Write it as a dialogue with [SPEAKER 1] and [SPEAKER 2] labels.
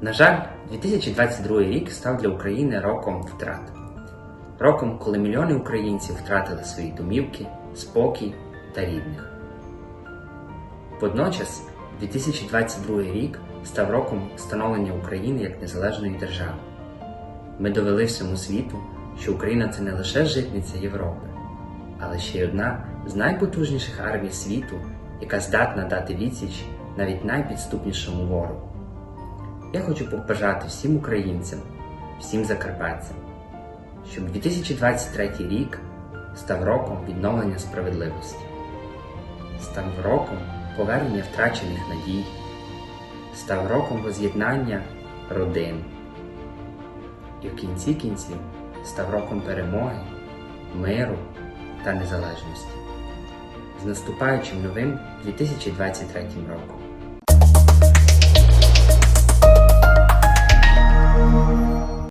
[SPEAKER 1] На жаль, 2022 рік став для України роком втрат. Роком, коли мільйони українців втратили свої домівки, спокій та рідних. Водночас, 2022 рік став роком становлення України як незалежної держави. Ми довели всьому світу, що Україна це не лише житниця Європи, але ще й одна з найпотужніших армій світу, яка здатна дати відсіч навіть найпідступнішому ворогу. Я хочу побажати всім українцям, всім закарпатцям, щоб 2023 рік став роком відновлення справедливості, став роком повернення втрачених надій, став роком воз'єднання родин і в кінці кінців став роком перемоги, миру та незалежності. З наступаючим новим 2023 роком!